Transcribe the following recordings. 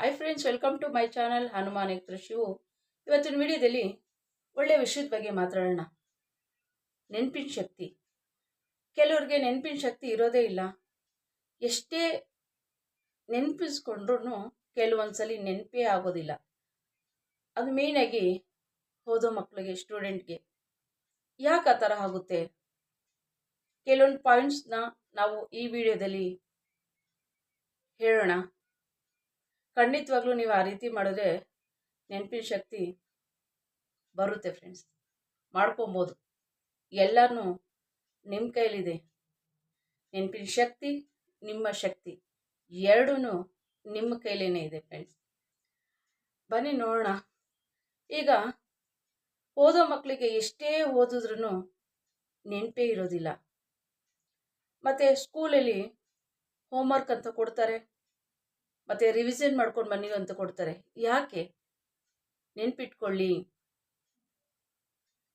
Hi friends welcome to my channel Hanuman Shivu ಇವತ್ತಿನ ವಿಡಿಯೋದಲ್ಲಿ ಒಳ್ಳೆಯ ವಿಷಯದ ಬಗ್ಗೆ ಮಾತಾಡೋಣ ನೆನಪಿನ ಶಕ್ತಿ ಕೆಲವ್ರಿಗೆ ನೆನಪಿನ ಶಕ್ತಿ ಇರೋದೇ ಇಲ್ಲ ಎಷ್ಟೇ ನೆನಪಿಸ್ಕೊಂಡ್ರೂ ಕೆಲವೊಂದ್ಸಲಿ ನೆನಪೇ ಆಗೋದಿಲ್ಲ ಅದು ಮೇಯ್ನಾಗಿ ಓದೋ ಮಕ್ಕಳಿಗೆ ಸ್ಟೂಡೆಂಟ್ಗೆ ಯಾಕೆ ಆ ಥರ ಆಗುತ್ತೆ ಕೆಲವೊಂದು ಪಾಯಿಂಟ್ಸ್ನ ನಾವು ಈ ವಿಡಿಯೋದಲ್ಲಿ ಹೇಳೋಣ ಖಂಡಿತವಾಗ್ಲೂ ನೀವು ಆ ರೀತಿ ಮಾಡಿದ್ರೆ ನೆನಪಿನ ಶಕ್ತಿ ಬರುತ್ತೆ ಫ್ರೆಂಡ್ಸ್ ಮಾಡ್ಕೊಬೋದು. ಎಲ್ಲನೂ ನಿಮ್ಮ ಕೈಲಿದೆ. ನೆನಪಿನ ಶಕ್ತಿ, ನಿಮ್ಮ ಶಕ್ತಿ ಎರಡೂ ನಿಮ್ಮ ಕೈಲೇ ಇದೆ ಫ್ರೆಂಡ್ಸ್ ಬನ್ನಿ ನೋಡೋಣ. ಈಗ ಓದೋ ಮಕ್ಕಳಿಗೆ ಎಷ್ಟೇ ಓದಿದ್ರೂ ನೆನಪೇ ಇರೋದಿಲ್ಲ. ಮತ್ತು ಸ್ಕೂಲಲ್ಲಿ ಹೋಮ್ವರ್ಕ್ ಅಂತ ಕೊಡ್ತಾರೆ. ಮತ್ತು ರಿವಿಷನ್ ಮಾಡ್ಕೊಂಡು ಬನ್ನಿ ಅಂತ ಕೊಡ್ತಾರೆ. ಯಾಕೆ? ನೆನ್ಪಿಟ್ಕೊಳ್ಳಿ.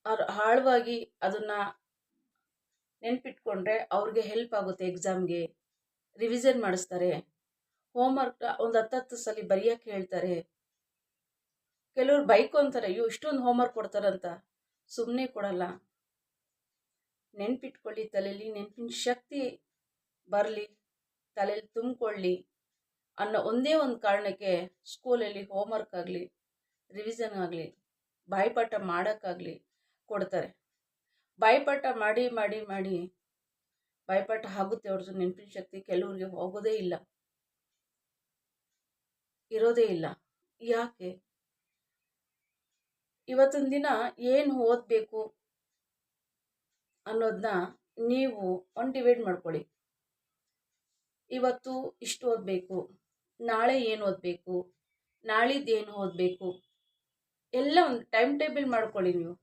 ಅವ್ರು ಆಳವಾಗಿ ಅದನ್ನು ನೆನ್ಪಿಟ್ಕೊಂಡ್ರೆ ಅವ್ರಿಗೆ ಹೆಲ್ಪ್ ಆಗುತ್ತೆ ಎಕ್ಸಾಮ್ಗೆ ರಿವಿಷನ್ ಮಾಡಿಸ್ತಾರೆ. ಹೋಮ್ವರ್ಕ್ ಒಂದು ಹತ್ತತ್ತು ಸಲ ಬರೆಯೋಕ್ಕೆ ಹೇಳ್ತಾರೆ. ಕೆಲವ್ರು ಬೈಕು ಅಂತಾರೆ, ಅಯ್ಯೋ, ಇಷ್ಟೊಂದು ಹೋಮ್ವರ್ಕ್ ಕೊಡ್ತಾರಂತ ಸುಮ್ಮನೆ ಕೊಡಲ್ಲ. ನೆನ್ಪಿಟ್ಕೊಳ್ಳಿ ತಲೆಯಲ್ಲಿ ನೆನಪಿನ ಶಕ್ತಿ ಬರಲಿ. ತಲೆಯಲ್ಲಿ ತುಂಬಿಕೊಳ್ಳಿ. ಅನ್ನೋ ಒಂದೇ ಒಂದು ಕಾರಣಕ್ಕೆ ಸ್ಕೂಲಲ್ಲಿ ಹೋಮ್ವರ್ಕ್ ಆಗಲಿ ರಿವಿಷನ್ ಆಗಲಿ, ಬಾಯ್ಪಾಠ ಮಾಡೋಕ್ಕಾಗಲಿ ಕೊಡ್ತಾರೆ. ಬಾಯ್ಪಾಠ ಮಾಡಿ ಮಾಡಿ ಮಾಡಿ ಬಾಯ್ಪಾಠ ಆಗುತ್ತೆ ಅವ್ರದ್ದು ನೆನಪಿನ ಶಕ್ತಿ ಕೆಲವ್ರಿಗೆ ಹೋಗೋದೇ ಇಲ್ಲ. ಇರೋದೇ ಇಲ್ಲ. ಯಾಕೆ? ಇವತ್ತಿನ ದಿನ ಏನು ಓದಬೇಕು ಅನ್ನೋದನ್ನ ನೀವು ಒಂದು ಡಿವೈಡ್ ಮಾಡ್ಕೊಳ್ಳಿ. ಇವತ್ತು ಇಷ್ಟು ಓದಬೇಕು. ನಾಳೆ ಏನು ಓದಬೇಕು? ನಾಳಿದ್ದು ಏನು ಓದಬೇಕು? ಎಲ್ಲ ಒಂದು ಟೈಮ್ ಟೇಬಲ್ ಮಾಡ್ಕೊಳ್ಳಿ ನೀವು.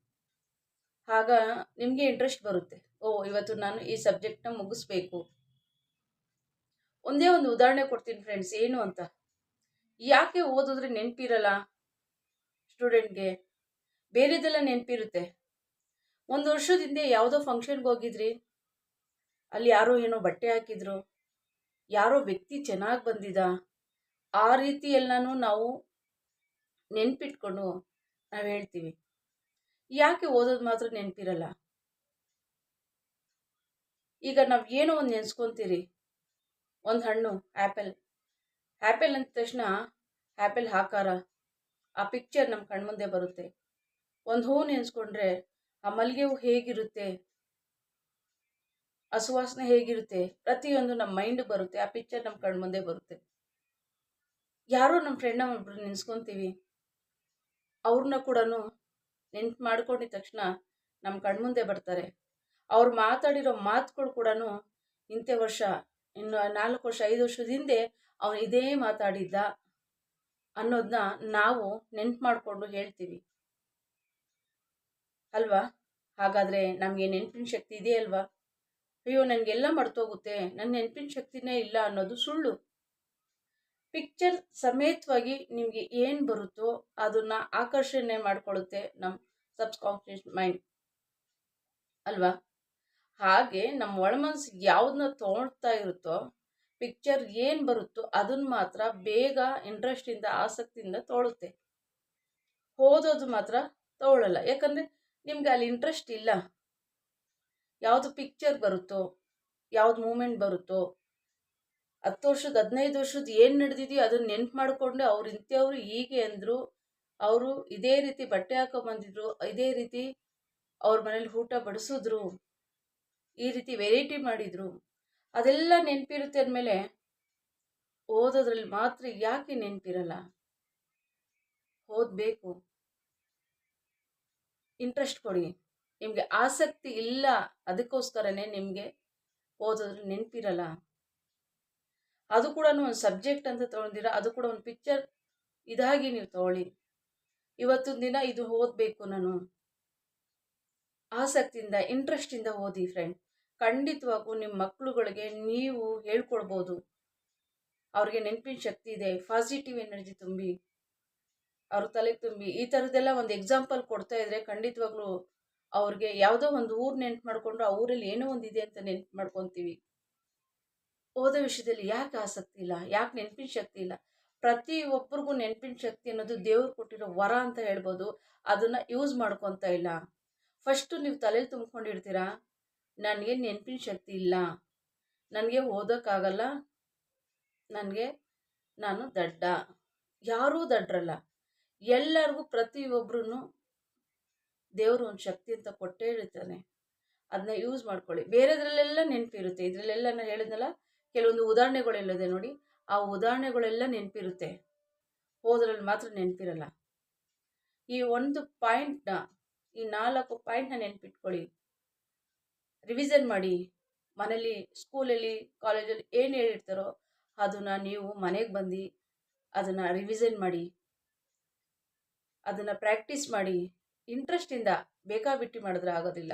ಆಗ ನಿಮಗೆ ಇಂಟ್ರೆಸ್ಟ್ ಬರುತ್ತೆ. ಓ, ಇವತ್ತು ನಾನು ಈ ಸಬ್ಜೆಕ್ಟ್ನ ಮುಗಿಸ್ಬೇಕು. ಒಂದೇ ಒಂದು ಉದಾಹರಣೆ ಕೊಡ್ತೀನಿ ಫ್ರೆಂಡ್ಸ್ ಏನು ಅಂತ? ಯಾಕೆ ಓದಿದ್ರೆ ನೆನಪಿರಲ್ಲ ಸ್ಟೂಡೆಂಟ್ಗೆ ಬೇರೆದೆಲ್ಲ ನೆನಪಿರುತ್ತೆ. ಒಂದು ವರ್ಷದ ಹಿಂದೆ ಯಾವುದೋ ಫಂಕ್ಷನ್ಗೆ ಹೋಗಿದ್ರಿ. ಅಲ್ಲಿ ಯಾರೋ ಏನೋ ಬಟ್ಟೆ ಹಾಕಿದ್ರು. ಯಾರೋ ವ್ಯಕ್ತಿ ಚೆನ್ನಾಗಿ ಬಂದಿದ? ಆ ರೀತಿ ಎಲ್ಲನೂ ನಾವು ನೆನ್ಪಿಟ್ಕೊಂಡು ನಾವು ಹೇಳ್ತೀವಿ. ಯಾಕೆ ಓದೋದು ಮಾತ್ರ ನೆನಪಿರಲ್ಲ? ಈಗ ನಾವು ಏನೋ ಒಂದು ನೆನೆಸ್ಕೊತೀರಿ. ಒಂದು ಹಣ್ಣು ಆ್ಯಪಲ್ ಆ್ಯಪಲ್ ಅಂದ ತಕ್ಷಣ ಆ್ಯಪಲ್ ಹಾಕಾರ, ಆ ಪಿಕ್ಚರ್ ನಮ್ಮ ಕಣ್ಮುಂದೆ ಬರುತ್ತೆ. ಒಂದು ಹೂ ನೆನೆಸ್ಕೊಂಡ್ರೆ ಆ ಮಲ್ಲಿಗೆ ಹೂ ಹೇಗಿರುತ್ತೆ? ಆ ಹೇಗಿರುತ್ತೆ? ಪ್ರತಿಯೊಂದು ನಮ್ಮ ಮೈಂಡ್ ಬರುತ್ತೆ, ಆ ಪಿಕ್ಚರ್ ನಮ್ಮ ಕಣ್ಮುಂದೆ ಬರುತ್ತೆ. ಯಾರೋ ನಮ್ಮ ಫ್ರೆಂಡ್ನ ಒಬ್ರು ನೆನೆಸ್ಕೊತೀವಿ. ಅವ್ರನ್ನ ಕೂಡ ನೆನ್ಪು ಮಾಡ್ಕೊಂಡಿದ ತಕ್ಷಣ ನಮ್ಮ ಕಣ್ಮುಂದೆ ಬರ್ತಾರೆ. ಅವ್ರು ಮಾತಾಡಿರೋ ಮಾತುಗಳು ಕೂಡ ಇಂಥ ವರ್ಷ, ಇನ್ನು ನಾಲ್ಕು ವರ್ಷ, ಐದು ವರ್ಷದ ಹಿಂದೆ ಅವನು ಇದೇ ಮಾತಾಡಿದ್ದ ಅನ್ನೋದನ್ನ ನಾವು ನೆನ್ಪು ಮಾಡಿಕೊಂಡು ಹೇಳ್ತೀವಿ. ಅಲ್ವಾ? ಹಾಗಾದರೆ ನಮಗೆ ನೆನಪಿನ ಶಕ್ತಿ ಇದೆಯಲ್ವಾ ಅಯ್ಯೋ, ನನಗೆಲ್ಲ ಮರ್ತೋಗುತ್ತೆ. ನನ್ನ ನೆನಪಿನ ಶಕ್ತಿನೇ ಇಲ್ಲ ಅನ್ನೋದು ಸುಳ್ಳು. ಪಿಕ್ಚರ್ ಸಮೇತವಾಗಿ ನಿಮಗೆ ಏನು ಬರುತ್ತೋ ಅದನ್ನು ಆಕರ್ಷಣೆ ಮಾಡಿಕೊಳ್ಳುತ್ತೆ ನಮ್ಮ ಸಬ್ಕಾನ್ಷಿಯಸ್ ಮೈಂಡ್ ಅಲ್ವಾ? ಹಾಗೆ ನಮ್ಮ ಒಳಮನಸ್ಸು ಯಾವುದನ್ನ ತೊಗೊಳ್ತಾ ಇರುತ್ತೋ ಪಿಕ್ಚರ್ ಏನು ಬರುತ್ತೋ ಅದನ್ನು ಮಾತ್ರ ಬೇಗ ಇಂಟ್ರೆಸ್ಟಿಂದ ಆಸಕ್ತಿಯಿಂದ ತೊಗೊಳುತ್ತೆ ಓದೋದು ಮಾತ್ರ ತೊಗೊಳ್ಳಲ್ಲ ಯಾಕಂದರೆ ನಿಮ್ಗೆ ಅಲ್ಲಿ ಇಂಟ್ರೆಸ್ಟ್ ಇಲ್ಲ. ಯಾವುದು ಪಿಕ್ಚರ್ ಬರುತ್ತೋ, ಯಾವ್ದು ಮೂಮೆಂಟ್ ಬರುತ್ತೋ ಹತ್ತು ವರ್ಷದ, ಹದಿನೈದು ವರ್ಷದ ಏನು ನಡೆದಿದೆಯೋ ಅದನ್ನ ನೆನ್ಪು ಮಾಡಿಕೊಂಡು ಅವ್ರು ಇಂಥವ್ರು ಹೀಗೆ ಅಂದರು. ಅವರು ಇದೇ ರೀತಿ ಬಟ್ಟೆ ಹಾಕೊಂಬಂದಿದ್ರು ಇದೇ ರೀತಿ ಅವ್ರ ಮನೇಲಿ ಊಟ ಬಡಿಸಿದ್ರು, ಈ ರೀತಿ ವೆರೈಟಿ ಮಾಡಿದರು. ಅದೆಲ್ಲ ನೆನಪಿರುತ್ತೆ ಅಂದಮೇಲೆ ಓದೋದ್ರಲ್ಲಿ ಮಾತ್ರ ಯಾಕೆ ನೆನಪಿರಲ್ಲ? ಓದಬೇಕು. ಇಂಟ್ರೆಸ್ಟ್ ಕೊಡಿ. ನಿಮಗೆ ಆಸಕ್ತಿ ಇಲ್ಲ ಅದಕ್ಕೋಸ್ಕರನೇ ನಿಮಗೆ ಓದೋದ್ರಲ್ಲಿ ನೆನಪಿರಲ್ಲ. ಅದು ಕೂಡ ಒಂದು ಸಬ್ಜೆಕ್ಟ್ ಅಂತ ತಗೊಂಡಿರ, ಅದು ಕೂಡ ಒಂದು ಪಿಕ್ಚರ್ ಇದಾಗಿ ನೀವು ತಗೊಳ್ಳಿ. ಇವತ್ತಿನ ದಿನ ಇದು ಓದಬೇಕು ನಾನು. ಆಸಕ್ತಿಯಿಂದ ಇಂಟ್ರೆಸ್ಟಿಂದ ಓದಿ ಫ್ರೆಂಡ್ ಖಂಡಿತವಾಗೂ ನಿಮ್ಮ ಮಕ್ಕಳುಗಳಿಗೆ ನೀವು ಹೇಳ್ಕೊಡ್ಬೋದು. ಅವ್ರಿಗೆ ನೆನಪಿನ ಶಕ್ತಿ ಇದೆ ಪಾಸಿಟಿವ್ ಎನರ್ಜಿ ತುಂಬಿ, ಅವ್ರ ತಲೆಗೆ ತುಂಬಿ. ಈ ಥರದ್ದೆಲ್ಲ ಒಂದು ಎಕ್ಸಾಂಪಲ್ ಕೊಡ್ತಾ ಇದ್ರೆ ಖಂಡಿತವಾಗ್ಲೂ ಅವ್ರಿಗೆ ಯಾವುದೋ ಒಂದು ಊರು ನೆನ್ಪು ಮಾಡಿಕೊಂಡು ಆ ಊರಲ್ಲಿ ಏನೋ ಒಂದು ಇದೆ ಅಂತ ನೆನ್ಪು ಮಾಡ್ಕೊತೀವಿ. ಓದೋ ವಿಷಯದಲ್ಲಿ ಯಾಕೆ ಆಸಕ್ತಿ ಇಲ್ಲ, ಯಾಕೆ ನೆನಪಿನ ಶಕ್ತಿ ಇಲ್ಲ? ಪ್ರತಿ ಒಬ್ಬರಿಗೂ ನೆನಪಿನ ಶಕ್ತಿ ಅನ್ನೋದು ದೇವ್ರು ಕೊಟ್ಟಿರೋ ವರ ಅಂತ ಹೇಳ್ಬೋದು. ಅದನ್ನು ಯೂಸ್ ಮಾಡ್ಕೊತ ಇಲ್ಲ. ಫಸ್ಟು ನೀವು ತಲೆಯಲ್ಲಿ ತುಂಬ್ಕೊಂಡಿರ್ತೀರಾ? ನನಗೆ ನೆನಪಿನ ಶಕ್ತಿ ಇಲ್ಲ. ನನಗೆ ಓದೋಕ್ಕಾಗಲ್ಲ. ನನಗೆ ನಾನು ದಡ್ಡ. ಯಾರೂ ದಡ್ಡರಲ್ಲ ಎಲ್ಲರಿಗೂ ಪ್ರತಿಯೊಬ್ಬರೂ ದೇವರು ಒಂದು ಶಕ್ತಿ ಅಂತ ಕೊಟ್ಟೇ ಇರ್ತಾನೆ. ಅದನ್ನ ಯೂಸ್ ಮಾಡ್ಕೊಳ್ಳಿ. ಬೇರೆದ್ರಲ್ಲೆಲ್ಲ ನೆನಪಿರುತ್ತೆ. ಇದರಲ್ಲೆಲ್ಲ ನಾನು ಹೇಳಿದ್ನಲ್ಲ ಕೆಲವೊಂದು ಉದಾಹರಣೆಗಳೆಲ್ಲದೆ ನೋಡಿ. ಆ ಉದಾಹರಣೆಗಳೆಲ್ಲ ನೆನಪಿರುತ್ತೆ. ಹೋದ್ರಲ್ಲಿ ಮಾತ್ರ ನೆನಪಿರಲ್ಲ. ಈ ಒಂದು ಪಾಯಿಂಟ್ನ, ಈ ನಾಲ್ಕು ಪಾಯಿಂಟ್ನ ನೆನಪಿಟ್ಕೊಳ್ಳಿ. ರಿವಿಸನ್ ಮಾಡಿ. ಮನೇಲಿ, ಸ್ಕೂಲಲ್ಲಿ, ಕಾಲೇಜಲ್ಲಿ ಏನು ಹೇಳಿರ್ತಾರೋ ಅದನ್ನು ನೀವು ಮನೆಗೆ ಬಂದು ಅದನ್ನು ರಿವಿಸನ್ ಮಾಡಿ. ಅದನ್ನು ಪ್ರಾಕ್ಟೀಸ್ ಮಾಡಿ. ಇಂಟ್ರೆಸ್ಟಿಂದ ಬೇಕಾಬಿಟ್ಟು ಮಾಡಿದ್ರೆ ಆಗೋದಿಲ್ಲ.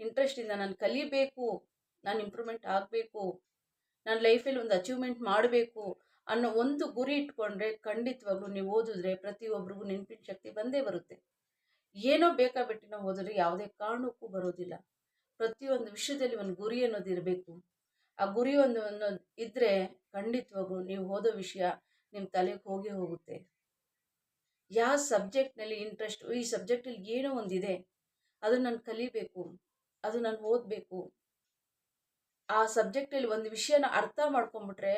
ಇಂಟ್ರೆಸ್ಟಿಂದ ನಾನು ಕಲಿಬೇಕು, ನಾನು ಇಂಪ್ರೂವ್ಮೆಂಟ್ ಆಗಬೇಕು ನನ್ನ ಲೈಫಲ್ಲಿ ಒಂದು ಅಚೀವ್ಮೆಂಟ್ ಮಾಡಬೇಕು ಅನ್ನೋ ಒಂದು ಗುರಿ ಇಟ್ಕೊಂಡ್ರೆ ಖಂಡಿತವಾಗ್ಲೂ ನೀವು ಓದಿದ್ರೆ ಪ್ರತಿಯೊಬ್ಬರಿಗೂ ನೆನಪಿನ ಶಕ್ತಿ ಬಂದೇ ಬರುತ್ತೆ. ಏನೋ ಬೇಕಾಬಿಟ್ಟು ನಾವು ಓದಿದ್ರೆ ಯಾವುದೇ ಕಾರಣಕ್ಕೂ ಬರೋದಿಲ್ಲ. ಪ್ರತಿಯೊಂದು ವಿಷಯದಲ್ಲಿ ಒಂದು ಗುರಿ ಅನ್ನೋದು ಇರಬೇಕು. ಆ ಗುರಿ ಒಂದು ಅನ್ನೋದು ಇದ್ದರೆ ಖಂಡಿತವಾಗ್ಲೂ ನೀವು ಓದೋ ವಿಷಯ ನಿಮ್ಮ ತಲೆಗೆ ಹೋಗೇ ಹೋಗುತ್ತೆ. ಯಾವ ಸಬ್ಜೆಕ್ಟ್ನಲ್ಲಿ ಇಂಟ್ರೆಸ್ಟ್ ಈ ಸಬ್ಜೆಕ್ಟಲ್ಲಿ ಏನೋ ಒಂದಿದೆ ಅದನ್ನು ನಾನು ಕಲಿಬೇಕು, ಅದು ನಾನು ಓದಬೇಕು ಆ ಸಬ್ಜೆಕ್ಟಲ್ಲಿ ಒಂದು ವಿಷಯನ ಅರ್ಥ ಮಾಡ್ಕೊಂಬಿಟ್ರೆ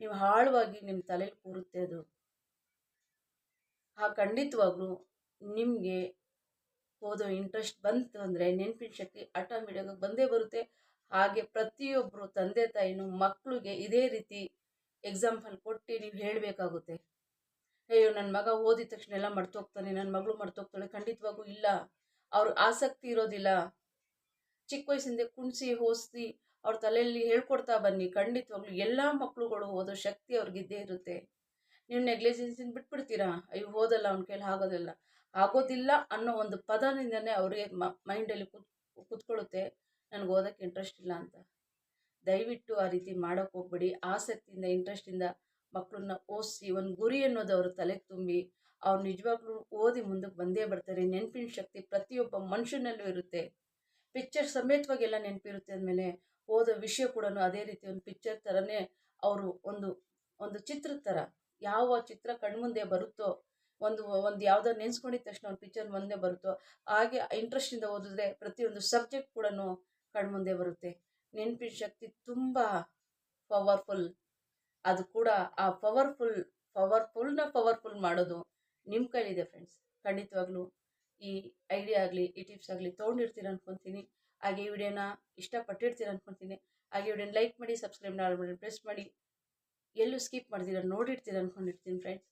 ನೀವು ಆಳವಾಗಿ ನಿಮ್ಮ ತಲೆಯಲ್ಲಿ ಕೂರುತ್ತೆ ಅದು. ಆ ಖಂಡಿತವಾಗ್ಲೂ ನಿಮಗೆ ಓದೋ ಇಂಟ್ರೆಸ್ಟ್ ಬಂತು ಅಂದರೆ ನೆನಪಿನ ಶಕ್ತಿ ಆಟೋಮೆಟಿಕ್ ಬಂದೇ ಬರುತ್ತೆ. ಹಾಗೆ ಪ್ರತಿಯೊಬ್ಬರು ತಂದೆ ತಾಯಿನೂ ಮಕ್ಕಳಿಗೆ ಇದೇ ರೀತಿ ಎಕ್ಸಾಂಪಲ್ ಕೊಟ್ಟು ನೀವು ಹೇಳಬೇಕಾಗುತ್ತೆ. ಅಯ್ಯೋ ನನ್ನ ಮಗ ಓದಿದ ತಕ್ಷಣ ಎಲ್ಲ ಮರ್ತೋಗ್ತಾನೆ ನನ್ನ ಮಗಳು ಮರ್ತೋಗ್ತಾಳೆ ಖಂಡಿತವಾಗೂ ಇಲ್ಲ. ಅವ್ರ ಆಸಕ್ತಿ ಇರೋದಿಲ್ಲ. ಚಿಕ್ಕ ವಯಸ್ಸಿಂದ ಕುಣಿಸಿ ಹೋಸಿ ಅವ್ರ ತಲೆಯಲ್ಲಿ ಹೇಳ್ಕೊಡ್ತಾ ಬನ್ನಿ. ಖಂಡಿತವಾಗ್ಲೂ ಎಲ್ಲ ಮಕ್ಕಳುಗಳು ಓದೋ ಶಕ್ತಿ ಅವ್ರಿಗಿದ್ದೇ ಇರುತ್ತೆ. ನೀವು ನೆಗ್ಲಿಜೆನ್ಸಿನ ಬಿಟ್ಬಿಡ್ತೀರಾ? ಅಯ್ಯೋ, ಓದಲ್ಲ, ಅವ್ನ ಕೈಲಿ ಆಗೋದಿಲ್ಲ ಆಗೋದಿಲ್ಲ ಅನ್ನೋ ಒಂದು ಪದದಿಂದನೇ ಅವರಿಗೆ ಮೈಂಡಲ್ಲಿ ಕುತ್, ಕೂತ್ಕೊಳ್ಳುತ್ತೆ. ನನಗೆ ಓದೋಕ್ಕೆ ಇಂಟ್ರೆಸ್ಟ್ ಇಲ್ಲ ಅಂತ. ದಯವಿಟ್ಟು ಆ ರೀತಿ ಮಾಡೋಕ್ಕೆ ಹೋಗ್ಬೇಡಿ. ಆಸಕ್ತಿಯಿಂದ ಇಂಟ್ರೆಸ್ಟಿಂದ ಮಕ್ಕಳನ್ನ ಓದಿಸಿ, ಒಂದು ಗುರಿ ಅನ್ನೋದು ಅವ್ರ ತಲೆಗೆ ತುಂಬಿ, ಅವ್ರು ನಿಜವಾಗ್ಲೂ ಓದಿ ಮುಂದಕ್ಕೆ ಬಂದೇ ಬರ್ತಾರೆ. ನೆನಪಿನ ಶಕ್ತಿ ಪ್ರತಿಯೊಬ್ಬ ಮನುಷ್ಯನಲ್ಲೂ ಇರುತ್ತೆ. ಪಿಕ್ಚರ್ ಸಮೇತವಾಗಿ ಎಲ್ಲ ನೆನಪಿರುತ್ತೆ ಅಂದಮೇಲೆ ಓದೋ ವಿಷಯ ಕೂಡ ಅದೇ ರೀತಿ ಒಂದು ಪಿಕ್ಚರ್ ಥರನೇ ಅವರು ಒಂದು ಒಂದು ಚಿತ್ರದ ಥರ ಯಾವ ಚಿತ್ರ ಕಣ್ಮುಂದೆ ಬರುತ್ತೋ, ಒಂದು ಒಂದು ಯಾವುದೋ ನೆನೆಸ್ಕೊಂಡಿದ ತಕ್ಷಣ ಒಂದು ಪಿಕ್ಚರ್ ಮುಂದೆ ಬರುತ್ತೋ, ಹಾಗೆ ಇಂಟ್ರೆಸ್ಟಿಂದ ಓದಿದ್ರೆ ಪ್ರತಿಯೊಂದು ಸಬ್ಜೆಕ್ಟ್ ಕೂಡ ಕಣ್ಮುಂದೆ ಬರುತ್ತೆ. ನೆನಪಿನ ಶಕ್ತಿ ತುಂಬ ಪವರ್ಫುಲ್ ಅದು ಕೂಡ ಆ ಪವರ್ಫುಲ್ ಪವರ್ಫುಲ್ನ ಪವರ್ಫುಲ್ ಮಾಡೋದು ನಿಮ್ಮ ಕೈಲಿದೆ ಫ್ರೆಂಡ್ಸ್ ಖಂಡಿತವಾಗ್ಲೂ ಈ ಐಡಿಯಾ ಆಗಲಿ, ಈ ಟಿಪ್ಸ್ ಆಗಲಿ ತೊಗೊಂಡಿರ್ತೀರ ಅನ್ಕೊತೀನಿ. ಹಾಗೆ ಈ ವಿಡಿಯೋನ ಇಷ್ಟಪಟ್ಟಿರ್ತೀರ ಅಂದ್ಕೊಳ್ತೀನಿ ಹಾಗೆ ವಿಡಿಯೋನ ಲೈಕ್ ಮಾಡಿ ಸಬ್ಸ್ಕ್ರೈಬ್ ಮಾಡಿ ಪ್ರೆಸ್ ಮಾಡಿ. ಎಲ್ಲೂ ಸ್ಕಿಪ್ ಮಾಡ್ತೀರ ನೋಡಿರ್ತೀರ ಅನ್ಕೊಂಡಿರ್ತೀನಿ ಫ್ರೆಂಡ್ಸ್